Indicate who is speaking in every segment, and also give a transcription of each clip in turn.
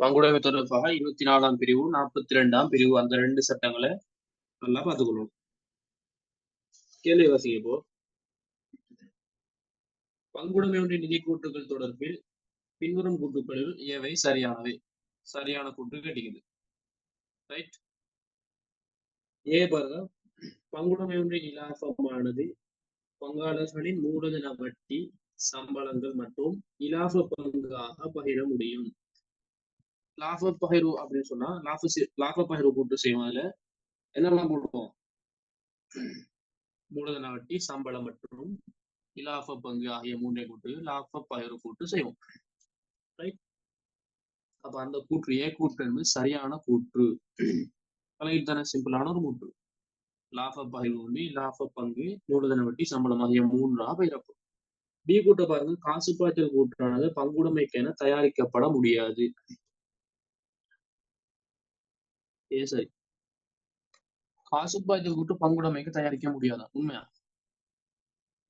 Speaker 1: பங்குடைமை தொடர்பாக இருபத்தி நாலாம் பிரிவு நாற்பத்தி ரெண்டாம் பிரிவு அந்த ரெண்டு சட்டங்களை நல்லா பார்த்துக்கணும் கேள்வி வாசிங்க இப்போ. பங்குடைமை ஒன்றிய நிதி கூட்டுகள் தொடர்பில் பின்வரும் கூட்டுகளில் எவை சரியானவை? சரியான கூட்டு கேட்டுக்குது ரைட் ஏ பாருங்க. பங்குடைமை ஒன்றிய இலாபமானது பங்காளர்களின் மூலதன வட்டி சம்பளங்கள் மற்றும் இலாப பங்காக பகிர முடியும். லாப பகிர்வு அப்படின்னு சொன்னா லாப சி- லாப போட்டு செய்வோம் அதுல. என்னெல்லாம் போடுவோம்? மூலதன வட்டி சம்பளம் மற்றும் இலாஃப பங்கு ஆகிய மூன்றை கூட்டு லாப பகிர்வு கூட்டு செய்வோம். ரைட் அப்ப அந்த கூற்று ஏ கூற்று என்பது சரியான கூற்று. பழகிட்டு தானே சிம்பிளான ஒரு கூற்று. லாஃப பகிர்வு வந்து லாஃப பங்கு மூலதன வட்டி சம்பளம் ஆகிய மூன்றா பகிரப்படும் பி கூட்ட பாருங்க காசு பாய்ச்சல் கூற்றானது பங்குடைமைக்கென தயாரிக்கப்பட முடியாது. ஏ சரி காசு கூட்டு பங்குடைமைக்கு தயாரிக்க முடியாதா? உண்மையா?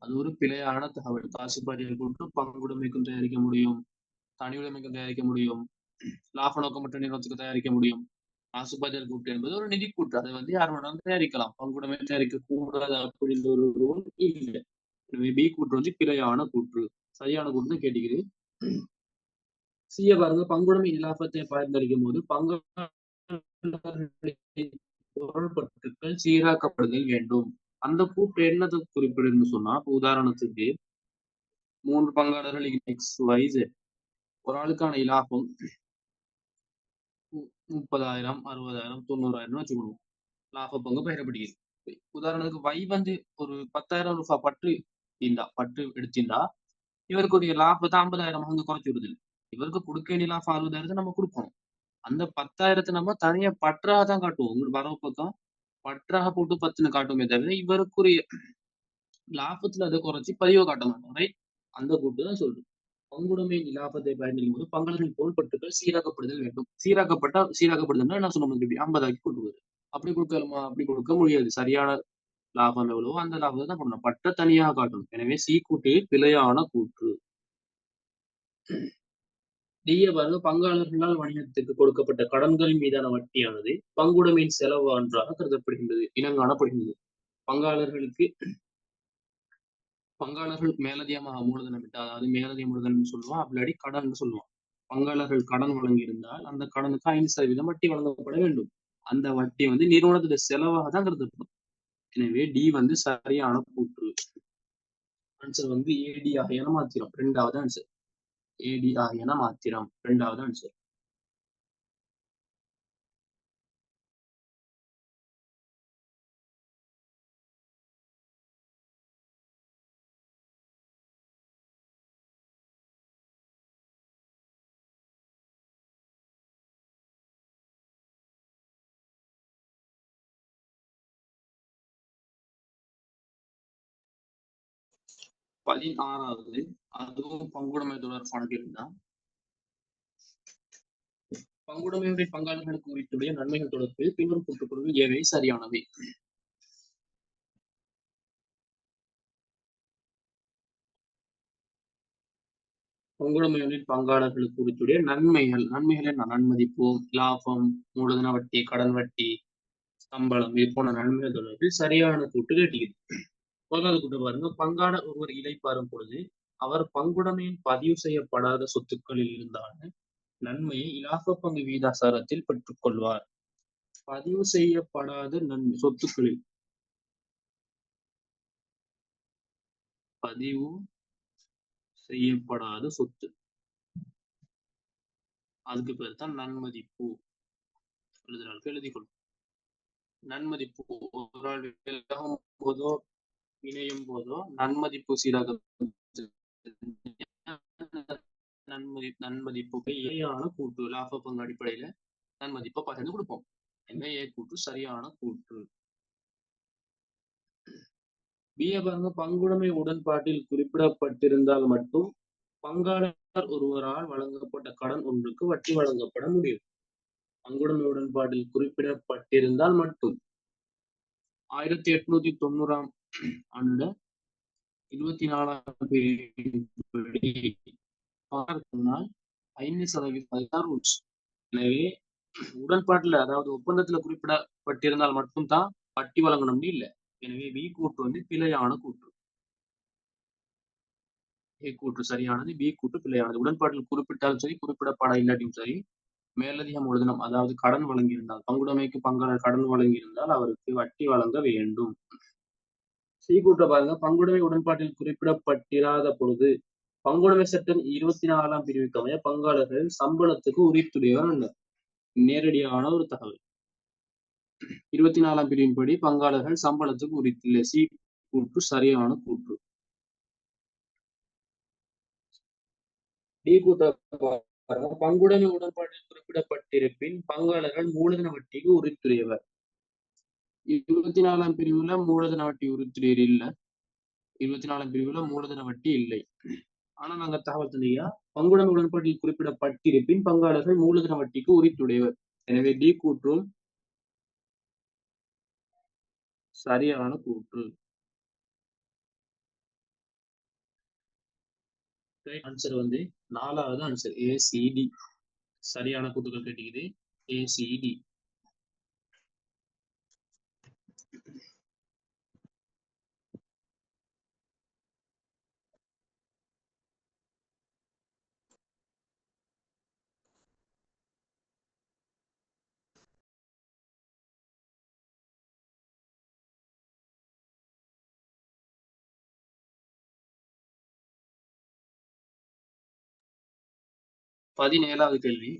Speaker 1: அது ஒரு பிழையான தகவல். காசு கூட்டு பங்குடைமைக்கும் தயாரிக்க முடியும். தனியுடைமைக்கும் தயாரிக்க முடியும். லாப நோக்கமற்ற நிறுவனத்துக்கு தயாரிக்க முடியும். காசு பாய்ச்சல் கூட்டு என்பது ஒரு நிதி கூட்டு அதை வந்து யார் வேணாலும் தயாரிக்கலாம். பங்குடைமை தயாரிக்க கூடாது அப்படின்ற ஒரு ரூல் இல்லை. எனவே பி கூற்று வந்து பிழையான கூற்று. சரியான கூற்று தான் கேட்டுக்குது சிய பாருங்க. பங்குடைமை இலாபத்தை பயன்படுத்தும் போது பங்கு பொருள்பட்டுக்கள் சீராக்கப்படுதல் வேண்டும். அந்த கூட்டு என்னது குறிப்பிடுன்னு சொன்னா உதாரணத்துக்கு மூன்று பங்காளர்கள் எக்ஸ் ஒய் ஒரு ஆளுக்கான இலாபம் மு- முப்பதாயிரம் அறுபதாயிரம் தொண்ணூறாயிரம் வச்சுக்கணும். லாப பங்கு பயிரப்படுகிறது. உதாரணத்துக்கு வை வந்து ஒரு பத்தாயிரம் ரூபாய் பற்று இருந்தா பற்று எடுத்திருந்தா இவருக்குரிய லாபத்தை ஐம்பதாயிரம் வந்து குறைச்சி விடுதில்லை இவருக்கு கொடுக்க வேண்டிய லாபம் அறுபதாயிரத்தை நம்ம கொடுக்கணும். அந்த பத்தாயிரத்தை நம்ம தனியா பற்றாக தான் காட்டுவோம். உங்களுக்கு வரவு பக்கம் பற்றாக போட்டு பத்துன்னு காட்டுமே தவிர இவருக்குரிய லாபத்துல அதை குறைச்சி பதிவை காட்ட மாட்டோம். ரைட் அந்த கூட்டு தான் சொல்றோம். பங்குடைமை லாபத்தை பயன்படுத்தும் போது பங்குகளின் பட்டுகள் சீராக்கப்படுதல் வேண்டும். சீராக்கப்பட்டா சீராக்கப்படுதல்னா என்ன சொன்ன மாதிரி ஐம்பதாக்கி கொடுக்குது அப்படி கொடுக்கலாமா அப்படி கொடுக்க முடியாது. சரியான லாபம் எவ்வளவோ அந்த லாபத்தை தான் பண்ணணும் பட்ட தனியாக காட்டணும். எனவே சீ கூட்டு பிழையான கூற்று. டிய பாருங்க பங்காளர்களால் வணிகத்துக்கு கொடுக்கப்பட்ட கடன்களின் மீதான வட்டியானது பங்குடைமையின் செலவு ஒன்றாக கருதப்படுகின்றது இனங்காணப்படுகின்றது பங்காளர்களுக்கு பங்காளர்கள் மேலதிகமாக மூலதனம் விட்டா அதாவது மேலதிக மூலதனம் சொல்லுவோம் அப்படி கடன் சொல்லுவோம். பங்காளர்கள் கடன் வழங்கியிருந்தால் அந்த கடனுக்கு ஐந்து சதவீதம் வட்டி வழங்கப்பட வேண்டும். அந்த வட்டி வந்து நிறுவனத்துடைய செலவாக தான் கருதப்படும். எனவே டி வந்து சரியான கூற்று. ஆன்சர் வந்து ஏடி என மாத்திரம். ரெண்டாவது ஆன்சர் ஏடி ஆகியன மாத்திரம். ரெண்டாவது ஆன்சர் பதினாறாவது அதுவும் பங்குடைமை தொடர்பான தான். பங்குடைமையுடைய பங்காளிகளுக்கு உரித்துடைய நன்மைகள் தொடர்பில் பின்வரும் கூட்டுக்குழுவில் ஏவை சரியானவை. பங்குடைமையுடைய பங்காளர்களுக்கு உரித்துடைய நன்மைகள் நன்மைகளை நான் நன்மதிப்பு லாபம் மூலதன வட்டி கடன் வட்டி சம்பளம் இது போன்ற நன்மைகள் தொடர்பில் சரியான கூட்டு கேட்டுகிறது முதலாவது கூட்டு பாருங்க. பங்காட ஒருவர் இழைப்பாரும் பொழுது அவர் பங்குடைமையின் பதிவு செய்யப்படாத சொத்துக்களில் இருந்தான நன்மையை இலாப பங்கு வீதாசாரத்தில் பெற்றுக்கொள்வார் பதிவு செய்யப்படாத நன்மை சொத்துக்களில். பதிவு செய்யப்படாத சொத்து. அதுக்கு பேர் தான் நன்மதிப்பு. எழுதினாலும் எழுதிக்கொள்ளும் நன்மதிப்பு. ஒரு ஆள் விலகும் போதோ இணையும் போதோ நன்மதிப்பு சீராக நன்மதி நன்மதிப்புக்கு இணையான கூட்டு லாப பங்கு அடிப்படையில நன்மதிப்பை பகிர்ந்து கொடுப்போம். எனவே ஏ சரியான கூற்று. பிஏ பாருங்க பங்குடைமை உடன்பாட்டில் குறிப்பிடப்பட்டிருந்தால் மட்டும் பங்காளர் ஒருவரால் வழங்கப்பட்ட கடன் ஒன்றுக்கு வட்டி வழங்கப்பட முடியும். பங்குடைமை உடன்பாட்டில் குறிப்பிடப்பட்டிருந்தால் மட்டும். ஆயிரத்தி எட்நூத்தி தொண்ணூறாம் அந்த இருபத்தி நாலாம் தேதி ஐந்து சதவீதம் ரூல்ஸ் எனவே உடன்பாட்டுல அதாவது ஒப்பந்தத்துல குறிப்பிடப்பட்டிருந்தால் மட்டும்தான் வட்டி வழங்கணும்னு இல்லை. எனவே பி கூட்டு வந்து பிழையான கூற்று ஏ கூற்று சரியானது பி கூற்று பிழையானது. உடன்பாட்டில் குறிப்பிட்டாலும் சரி குறிப்பிடப்பட இல்லாட்டியும் சரி மேலதிக மூலதனம் அதாவது கடன் வழங்கியிருந்தால் பங்குடைமைக்கு பங்காளர் கடன் வழங்கியிருந்தால் அவருக்கு வட்டி வழங்க வேண்டும். சி பாருங்க. பங்குடைமை உடன்பாட்டில் குறிப்பிடப்பட்டிராத பொழுது பங்குடைமை சட்டம் இருபத்தி நாலாம் பிரிவுக்கு அமைய பங்காளர்கள் சம்பளத்துக்கு உரித்துடையவர் அல்ல நேரடியான ஒரு தகவல். இருபத்தி நாலாம் பிரிவின்படி பங்காளர்கள் சம்பளத்துக்கு உரித்தில்லை. சி கூற்று சரியான கூற்று. டி பாருங்க. பங்குடைமை உடன்பாட்டில் குறிப்பிடப்பட்டிருப்பின் பங்காளர்கள் மூலதன வட்டிக்கு உரித்துடையவர். இருபத்தி நாலாம் பிரிவுல மூலதன வட்டி உரித்துடையர் இல்ல. இருபத்தி நாலாம் பிரிவுல மூலதன வட்டி இல்லை. ஆனா நாங்க தகவல் தந்தையா பங்குடன் உடன்பாட்டில் குறிப்பிடப்பட்டிருப்பின் பங்காளர்கள் மூலதன வட்டிக்கு உரித்துடையவர். எனவே டி கூற்றும் சரியான கூற்று. ஆன்சர் வந்து நாலாவது ஆன்சர் ஏசிடி சரியான கூட்டுகள் கேட்டுக்குது ஏசிடி பதினேழாவது கேள்வி.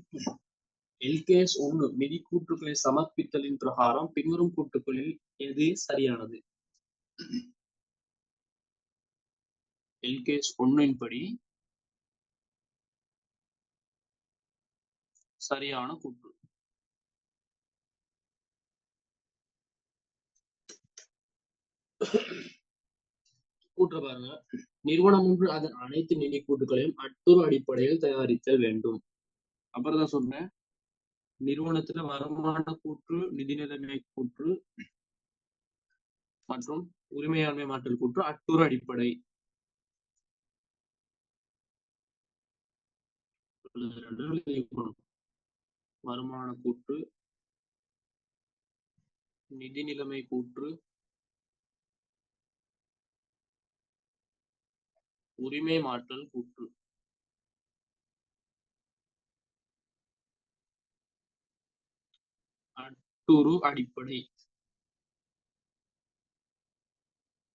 Speaker 1: எல்கேஎஸ் ஒன்று நிதி கூற்றுக்களை சமர்ப்பித்தலின் பிரகாரம் பின்வரும் கூட்டுக்களில் எது சரியானது? எல்கேஎஸ் ஒன்னின் படி சரியான கூற்று. கூற்று பாருங்க. நிறுவனம் ஒன்று அதன் அனைத்து நிதி கூட்டுகளையும் அட்டுறு அடிப்படையில் தயாரித்தல் வேண்டும். அப்புறம் தான் சொன்னேன் நிறுவனத்துல வருமான கூற்று நிதி நிலைமை கூற்று மற்றும் உரிமையாண்மை மாற்றல் கூற்று அட்டுறு அடிப்படை. வருமான கூற்று நிதி நிலைமை கூற்று உரிமை மாற்றல் கூற்று. அட்டுரு அடிப்படை.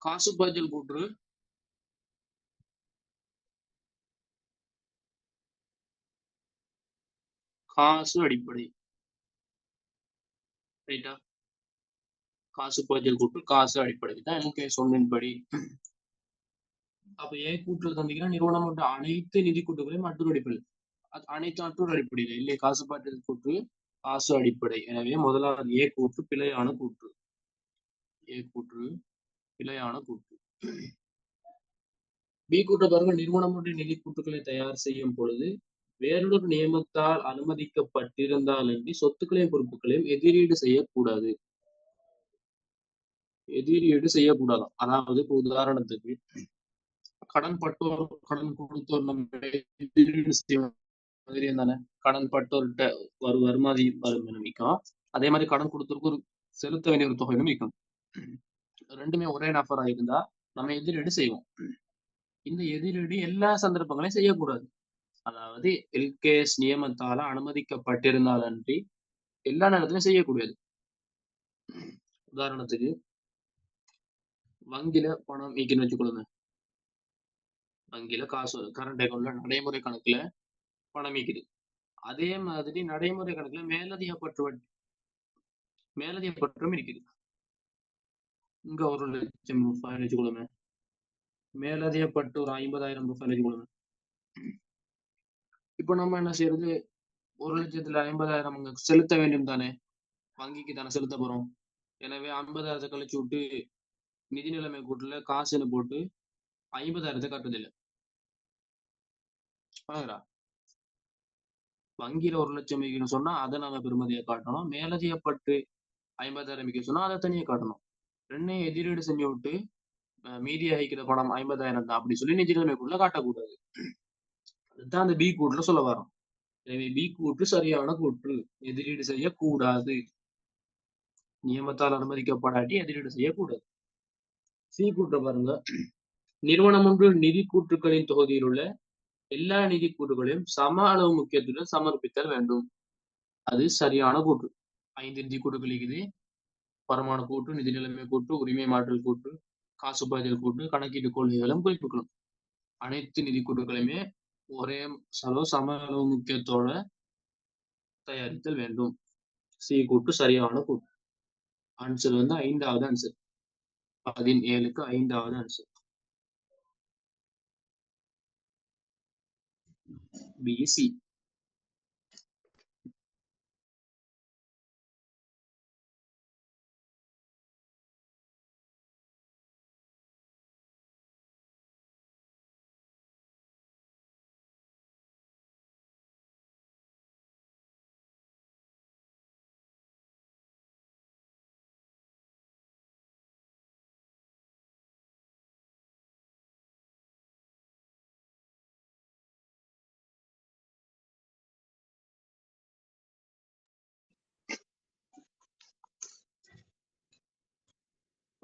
Speaker 1: காசு பாய்ச்சல் கூற்று. காசு அடிப்படை. ரைட்டா? காசு பாய்ச்சல் கூற்று காசு அடிப்படை. தான் எனக்கு சொன்னின்படி. அப்ப ஏன் கூற்று தந்தீங்கன்னா நிறுவனம் அனைத்து நிதி கூட்டுகளையும் மற்றொரு அடிப்படை. அனைத்து மற்றொரு அடிப்படையில் இல்லை காசுபாட்டு கூற்று காசு அடிப்படை. எனவே முதலாவது ஏ கூற்று பிழையான கூற்று ஏ கூற்று பிழையான கூற்று பி கூற்று நிறுவனம் ஒன்றிய நிதி கூட்டுகளை தயார் செய்யும் பொழுது வேறொரு நியமத்தால் அனுமதிக்கப்பட்டிருந்தாலன்றி சொத்துக்களையும் பொறுப்புகளையும் எதிரீடு செய்யக்கூடாது. எதிரீடு செய்யக்கூடாது அதாவது இப்போ உதாரணத்துக்கு கடன் பட்டோர் கடன் கொடுத்தோர் நம்ம மாதிரி தானே கடன் பட்டோர்கிட்ட ஒரு வருமாதி வரும் விற்கும் அதே மாதிரி கடன் கொடுத்தோருக்கு ஒரு செலுத்த வேண்டிய ஒரு தொகையும் விற்கும் ரெண்டுமே ஒரே நபர் இருந்தா நம்ம எதிரீடு செய்வோம். இந்த எதிரீடு எல்லா சந்தர்ப்பங்களையும் செய்யக்கூடாது. அதாவது எல்கேஎஸ் நியமத்தால அனுமதிக்கப்பட்டிருந்தாலன்றி எல்லா நேரத்திலும் செய்யக்கூடியது. உதாரணத்துக்கு வங்கியில பணம் நீக்கின்னு வச்சுக்கொள்ளுங்க. வங்கியில காசு கரண்ட் அக்கௌண்ட்ல நடைமுறை கணக்குல பணம் அதே மாதிரி நடைமுறை கணக்குல மேலதிக பற்று வட்டி மேலதிக பற்றும் இருக்குது. இங்க ஒரு லட்சம் ரூபாய் வச்சுக்கொள்ளுமே மேலதிக பட்டு ஒரு ஐம்பதாயிரம் ரூபாய் வச்சுக்கொள்ளுமே இப்போ நம்ம என்ன செய்யறது ஒரு லட்சத்துல ஐம்பதாயிரம் அங்க செலுத்த வேண்டும் தானே? வங்கிக்கு தானே செலுத்த போறோம். எனவே ஐம்பதாயிரத்தை கழிச்சு விட்டு நிதி நிலைமை கூட்டுல காசுன்னு போட்டு ஐம்பதாயிரத்தை கட்டுறதில்லை பாருங்களா வங்கியில ஒரு லட்சம் வைக்கணும் சொன்னா அதை நாங்க பெருமதியை காட்டணும். மேலதிகப்பட்டு ஐம்பதாயிரம் வைக்க சொன்னா அதை தனியா காட்டணும். ரெண்டையும் எதிரீடு செஞ்சு விட்டு மீதி அகிக்கிற படம் ஐம்பதாயிரம் தான் அப்படி சொல்லி நிதி காட்டக்கூடாது. அதுதான் அந்த பி கூட்டுல சொல்ல வரோம் எனவே பி கூட்டு சரியான கூற்று எதிரீடு செய்யக்கூடாது. நியமத்தால் அனுமதிக்கப்படாட்டி எதிரீடு செய்யக்கூடாது. சி கூற்று பாருங்க. நிறுவனம் ஒன்று நிதி கூற்றுக்களின் தொகுதியில் உள்ள எல்லா நிதி கூற்றுகளையும் சம அளவு முக்கியத்துடன் சமர்ப்பித்தல் வேண்டும். அது சரியான கூற்று ஐந்து நிதி கூற்றுகள் இருக்குது. வருமான கூற்று நிதி நிலைமை கூற்று உரிமை மாற்றல் கூற்று காசு பாய்தல் கூற்று கணக்கீட்டு கொள்கைகளும் குறிப்பிடணும். அனைத்து நிதி கூற்றுகளையுமே ஒரே செலவு சம அளவு முக்கியத்தோட தயாரித்தல் வேண்டும். சி கூட்டு சரியான கூட்டு. ஆன்சர் வந்து ஐந்தாவது ஆன்சர் பதினேழுக்கு ஐந்தாவது ஆன்சர் มี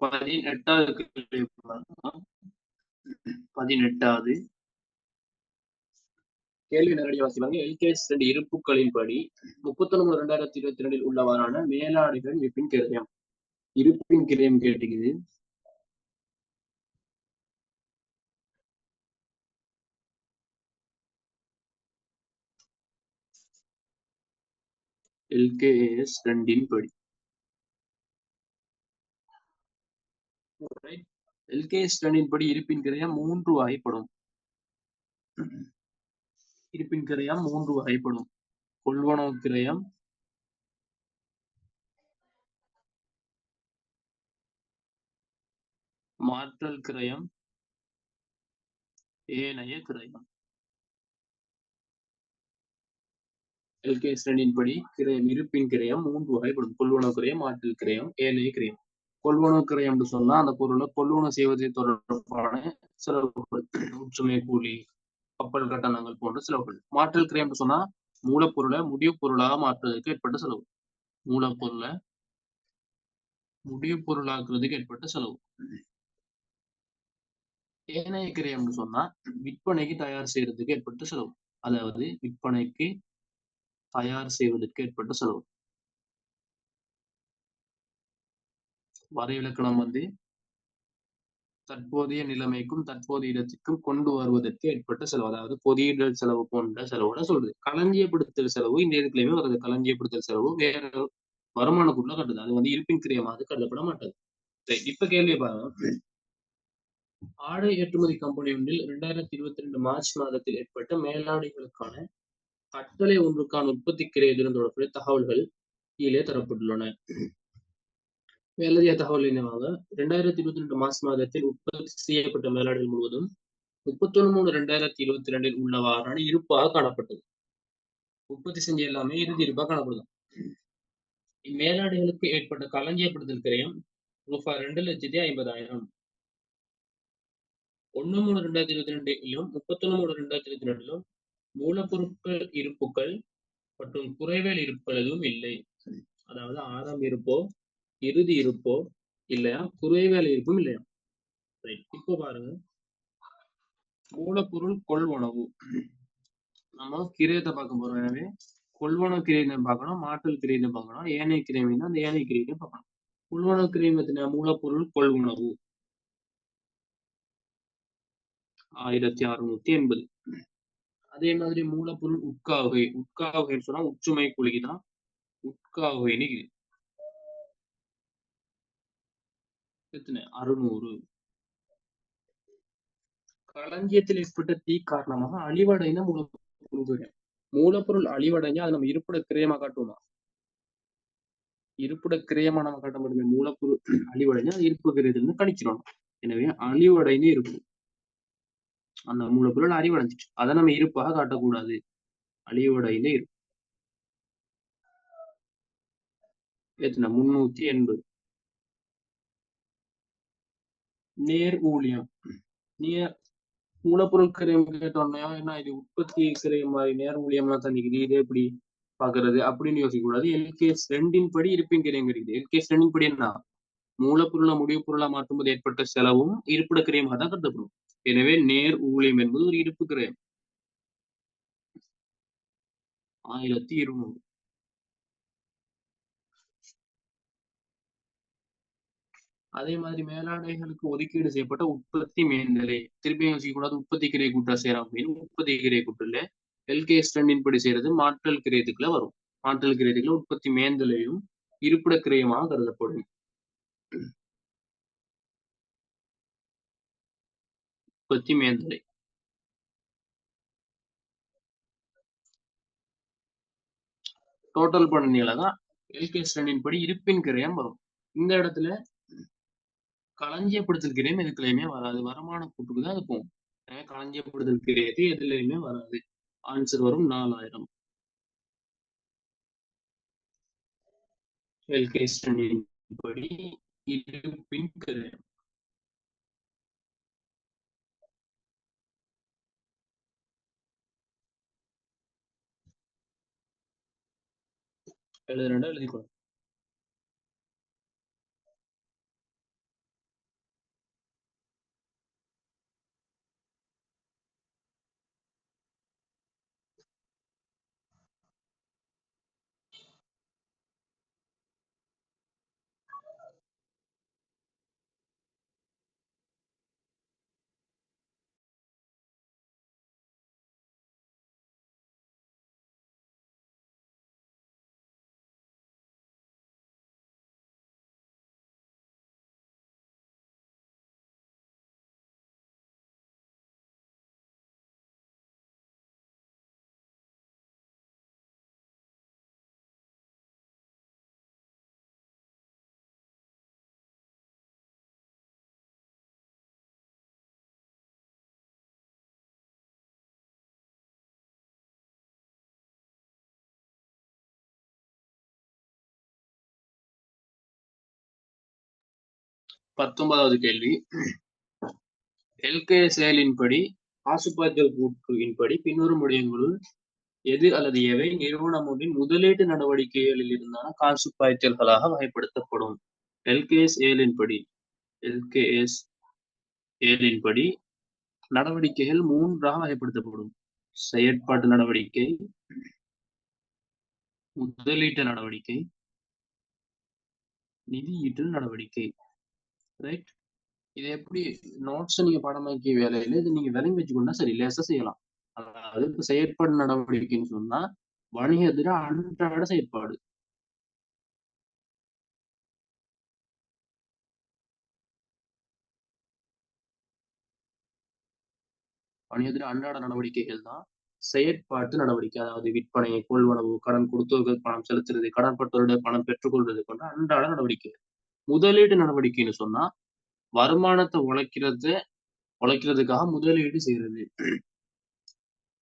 Speaker 1: பதினெட்டாவது கேள்வி பதினெட்டாவது. கேள்வி நேரடி வாசிப்பாங்க எல்கேஎஸ் ரெண்டு இருப்புகளின்படி முப்பத்தி ஒன்பது ரெண்டாயிரத்தி இருபத்தி ரெண்டில் உள்ளவாறான மேலாடுகள் இருப்பின் கிரயம். இருப்பின் கிரயம் கேட்டுக்குது எல்கேஎஸ் ரெண்டின் படி. எல்கே ரெண்டின் படி இருப்பின் கிரயம் மூன்று வகைப்படும். இருப்பின் கிரயம் மூன்று வகைப்படும். கொள்வனவு கிரயம். மாற்றல் கிரயம். ஏனைய கிரயம். எல்கே ரெண்டின் படி கிரயம் இருப்பின் கிரயம் மூன்று வகைப்படும். கொள்வனவு கிரயம் மாற்றல் கிரயம் ஏனைய கிரயம். கொள்வனவு என்று சொன்னா அந்த பொருளை கொள்வனு செய்வதை தொடர்பான செலவுகள் கூலி கப்பல் கட்டணங்கள் போன்ற செலவுகள். மாற்றல் கிரயம் சொன்னா மூலப்பொருளை முடிவு பொருளாக மாற்றுவதற்கு ஏற்பட்ட செலவு. மூலப்பொருளை முடிவு பொருளாக்குறதுக்கு ஏற்பட்ட செலவு. ஏனைய கிரயம்னு சொன்னா விற்பனைக்கு தயார் செய்யறதுக்கு ஏற்பட்ட செலவு. அதாவது விற்பனைக்கு தயார் செய்வதற்கு ஏற்பட்ட செலவு. வரைவிலக்கணம் வந்து. தற்போதைய நிலைமைக்கும் தற்போதைய இடத்திற்கும் கொண்டு வருவதற்கு ஏற்பட்ட செலவு. அதாவது பொதியிடல் செலவு போன்ற செலவோட சொல்றது. களஞ்சியப்படுத்தல் செலவு இந்த இடத்துலயுமே வருது. களஞ்சியப்படுத்தல் செலவு வேற வருமானக்குள்ள கட்டுது. அது வந்து இருப்பின் கிரியமாக கருதப்பட மாட்டது. சரி, இப்ப கேள்வி பாருங்க. ஆடை ஏற்றுமதி கம்பெனி ஒன்றில் இரண்டாயிரத்தி இருபத்தி ரெண்டு மார்ச் மாதத்தில் ஏற்பட்ட மேலாடைகளுக்கான கட்டளை ஒன்றுக்கான உற்பத்தி கிரையுடன் தொடர்புடைய தகவல்கள் கீழே தரப்பட்டுள்ளன. மேலதிக தகவல் என்னவாக இரண்டாயிரத்தி இருபத்தி ரெண்டு மார்ச் மாதத்தில் உற்பத்தி செய்யப்பட்ட மேலாடைகள் முழுவதும் முப்பத்தொன்னு மூணு ரெண்டாயிரத்தி இருபத்தி ரெண்டில் உள்ளவாறான இருப்பாக காணப்பட்டது. உற்பத்தி செஞ்ச எல்லாமே இறுதி இருப்பாக காணப்படுது. இம்மேலாடுகளுக்கு ஏற்பட்ட களஞ்சியப்படுத்தல் கிரயம் ரூபாய் ரெண்டு லட்சத்தி ஐம்பதாயிரம். ஒண்ணு மூணு ரெண்டாயிரத்தி இருபத்தி ரெண்டிலும் முப்பத்தொன்னு மூணு ரெண்டாயிரத்தி இருபத்தி ரெண்டிலும் மூலப்பொருட்கள் இருப்புகள் மற்றும் குறைவேல் இருப்புகள் எதுவும் இல்லை. அதாவது ஆறாம் இருப்போ இறுதி இருப்போ இல்லையா? குறைவேல் இருப்பும் இல்லையா? ரைட் இப்போ பாருங்க. மூலப்பொருள் கொள்வனவு. நம்ம கிரியத்தை பார்க்க போறோம். எனவே கொள்வனவு கிரியத்தை பார்க்கணும் மாற்றல் கிரியத்தை பார்க்கணும் ஏனைய கிரியமைனா அந்த ஏனைய கிரியத்தை பார்க்கணும். கொள்வனவு கிரியமத்தின மூலப்பொருள் கொள்வனவு. ஆயிரத்தி அறுநூத்தி எண்பது. அதே மாதிரி மூலப்பொருள் உட்காவகை உட்காவகைன்னு சொன்னா உச்சுமை குழிதான் உட்காவகைன்னு இது எத்தனை? அறுநூறு. களஞ்சியத்தில் ஏற்பட்ட தீ காரணமாக அழிவடைந்த மூலப்பொருள் மூலப்பொருள் அழிவடைஞ்சா அது நம்ம இருப்பிட கிரயமா காட்டுவோமா? இருப்பிட கிரயமா நம்ம காட்ட முடியும்? மூலப்பொருள் அழிவடைஞ்சா அது இருப்பு கிரயத்திலிருந்து கணிச்சிடணும் எனவே அழிவடைந்து இருக்கும். அந்த மூலப்பொருள் அறிவடைஞ்சிச்சு அதை நம்ம இருப்பாக காட்டக்கூடாது. அழிவடைந்து இருக்கும். எத்தனை? முன்னூத்தி எண்பது. நேர் ஊழியம். நேர் மூலப்பொருள் கிரையம் கேட்டோன்னே என்ன? இது உற்பத்தி கிரையம் மாதிரி நேர மூலியம்லாம் தந்திக்குது இது எப்படி பாக்குறது அப்படின்னு யோசிக்க கூடாது எல்கேஎஸ் ரெண்டின் படி இருப்பின் கிரையம் கிடைக்குது எல்கேஎஸ் ரெண்டின் படி என்ன? மூலப்பொருளை முடிவு பொருளா மாற்றும்போது ஏற்பட்ட செலவும் இருப்பிட கிரையமாக தான் கருதப்படும். எனவே நேர் ஊழியம் என்பது ஒரு இருப்பு கிரையம் ஆயிரத்தி இருநூறு. அதே மாதிரி மேலாடைகளுக்கு ஒதுக்கீடு செய்யப்பட்ட உற்பத்தி மேல்நிலை திருப்பி யோசிக்கக்கூடாது உற்பத்தி கிரை கூட்டா செய்யறோம் அப்படின்னு உற்பத்தி கிரை கூட்டுல எல்கே ஸ்டண்டின் படி செய்யறது மாற்றல் கிரயத்துக்குள்ள வரும். மாற்றல் கிரயத்துக்குள்ள உற்பத்தி மேந்தலையும் இருப்பிட கிரயமாக கருதப்படும். உற்பத்தி மேந்தலை டோட்டல் பண்ணீங்களா தான் எல்கே ஸ்டண்டின் படி இருப்பின் கிரயம் வரும். இந்த இடத்துல களஞ்சியப்படுத்தல் கிரயம் எதுக்குலையுமே வராது. வரமான கூட்டுக்கு தான் அது போகும். எனவே களஞ்சியப்படுத்தல் கிரையது எதுலையுமே வராது. ஆன்சர் வரும் நாலாயிரம். படி இருப்பின் கிரயம் எழுதுறா எழுதிக்கோ பத்தொன்பதாவது கேள்வி. எல்கே செயலின்படி காசுபாய்ச்சல் கூற்றுவின்படி பின்வரும் முடியங்களுள் எது அல்லது எவை? நிறுவனம் ஒன்றின் முதலீட்டு நடவடிக்கைகளில் இருந்தான காசு பாய்ச்சல்களாக வகைப்படுத்தப்படும் எல்கேஎஸ் ஏலின்படி எல்கேஎஸ் ஏலின்படி நடவடிக்கைகள் மூன்றாக வகைப்படுத்தப்படும். செயற்பாட்டு நடவடிக்கை முதலீட்டு நடவடிக்கை நிதியீட்டு நடவடிக்கை. ரைட் இது எப்படி நோட்ஸ் நீங்க படமாக்கிய வேலையில இது நீங்க விலங்கி வச்சுக்கொண்டா சரி லேசா செய்யலாம். அதாவது செயற்பாடு நடவடிக்கைன்னு சொன்னா வணிகத்துல அன்றாட செயற்பாடு. வணிகத்துல அன்றாட நடவடிக்கைகள் தான் செயற்பாட்டு நடவடிக்கை. அதாவது விற்பனை கொள்வனவு கடன் கொடுத்தவர்கள் பணம் செலுத்துறது கடன்பட்டவருடைய பணம் பெற்றுக்கொள்வது போன்ற அன்றாட நடவடிக்கை முதலீடு நடவடிக்கைன்னு சொன்னா வருமானத்தை உழைக்கிறது உழைக்கிறதுக்காக முதலீடு செய்யறது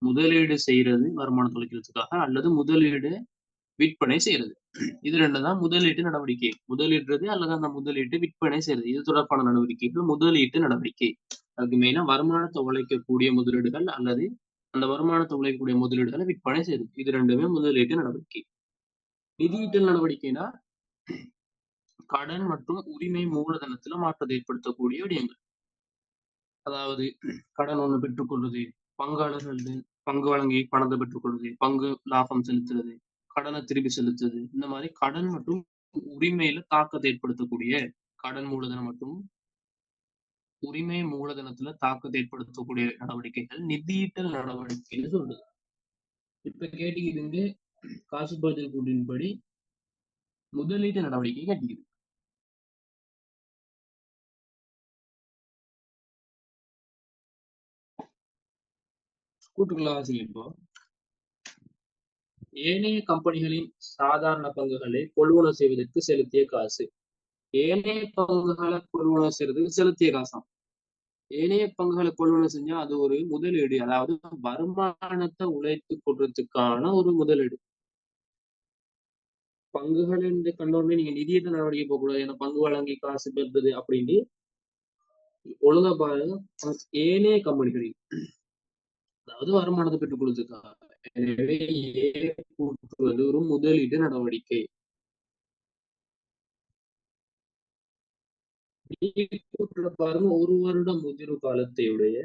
Speaker 1: முதலீடு செய்யறது வருமானத்தை உழைக்கிறதுக்காக அல்லது முதலீடு விற்பனை செய்யறது இது ரெண்டு தான் முதலீட்டு நடவடிக்கை. முதலீடுறது அல்லது அந்த முதலீட்டு விற்பனை செய்யறது இது தொடர்பான நடவடிக்கைகள் முதலீட்டு நடவடிக்கை. அதுக்கு மெயினா வருமானத்தை உழைக்கக்கூடிய முதலீடுகள் அல்லது அந்த வருமானத்தை உழைக்கக்கூடிய முதலீடுகளை விற்பனை செய்யறது இது ரெண்டுமே முதலீட்டு நடவடிக்கை. நிதியீட்டல் நடவடிக்கைனா கடன் மற்றும் உரிமை மூலதனத்துல மாற்றத்தை ஏற்படுத்தக்கூடிய விடயங்கள். அதாவது கடன் ஒண்ணு பெற்றுக்கொள்வது பங்காளர்கள் பங்கு வழங்கி பணத்தை பெற்றுக்கொள்வது பங்கு லாபம் செலுத்துறது கடனை திருப்பி செலுத்துறது இந்த மாதிரி கடன் மற்றும் உரிமையில தாக்கத்தை ஏற்படுத்தக்கூடிய கடன் மூலதனம் மற்றும் உரிமை மூலதனத்துல தாக்கத்தை ஏற்படுத்தக்கூடிய நடவடிக்கைகள் நிதியீட்டல் நடவடிக்கைன்னு சொல்றது. இப்ப கேட்டீங்க காசு பதில் கூட்டின்படி முதலீட்டு நடவடிக்கை கேட்டீங்க கூட்டுக்குள்ள வாசிங்க ஏனைய கம்பெனிகளின் சாதாரண பங்குகளை கொள்வனவு செய்வதற்கு செலுத்திய காசு. ஏனைய பங்குகளை கொள்வனவு செய்யறதுக்கு செலுத்திய காசாம். ஏனைய பங்குகளை கொள்வனவு செஞ்சா அது ஒரு முதலீடு அதாவது வருமானத்தை உழைத்து கொடுறதுக்கான ஒரு முதலீடு. பங்குகள் என்று கண்டோடனே நீங்க நிதியத்தை நடவடிக்கை போகக்கூடாது. ஏன்னா பங்கு வழங்கி காசு பெறுறது அப்படின்னு. ஒழுங்கா பாருங்க. ஏனைய கம்பெனிகளில் அதாவது வருமானத்தை பெற்றுக் கொடுத்திருக்காங்க எனவே ஏ கூற்றுவது ஒரு முதலீட்டு நடவடிக்கை. பாருங்க ஒரு வருடம் முதிர்வு காலத்தையுடைய